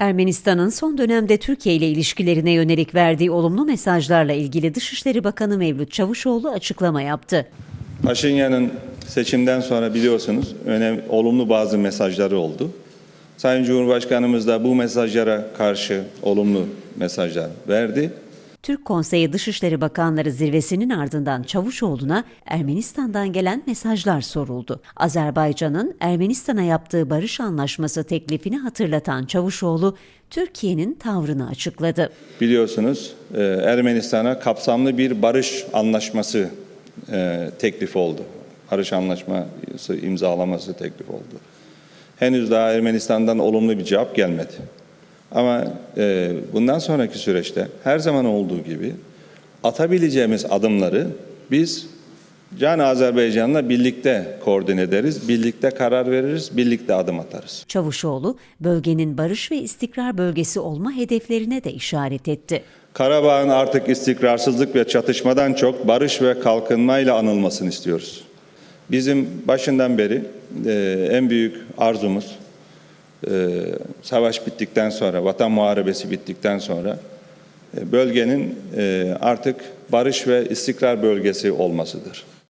Ermenistan'ın son dönemde Türkiye ile ilişkilerine yönelik verdiği olumlu mesajlarla ilgili Dışişleri Bakanı Mevlüt Çavuşoğlu açıklama yaptı. Paşinyan'ın seçimden sonra biliyorsunuz önemli, olumlu bazı mesajları oldu. Sayın Cumhurbaşkanımız da bu mesajlara karşı olumlu mesajlar verdi. Türk Konseyi Dışişleri Bakanları zirvesinin ardından Çavuşoğlu'na Ermenistan'dan gelen mesajlar soruldu. Azerbaycan'ın Ermenistan'a yaptığı barış anlaşması teklifini hatırlatan Çavuşoğlu, Türkiye'nin tavrını açıkladı. Biliyorsunuz e, Ermenistan'a kapsamlı bir barış anlaşması e, teklif oldu. Barış anlaşması imzalaması teklif oldu. Henüz daha Ermenistan'dan olumlu bir cevap gelmedi. Ama e, bundan sonraki süreçte her zaman olduğu gibi atabileceğimiz adımları biz Can Azerbaycan'la birlikte koordine ederiz, birlikte karar veririz, birlikte adım atarız. Çavuşoğlu, bölgenin barış ve istikrar bölgesi olma hedeflerine de işaret etti. Karabağ'ın artık istikrarsızlık ve çatışmadan çok barış ve kalkınmayla anılmasını istiyoruz. Bizim başından beri e, en büyük arzumuz savaş bittikten sonra, vatan muharebesi bittikten sonra e, bölgenin e, artık barış ve istikrar bölgesi olmasıdır.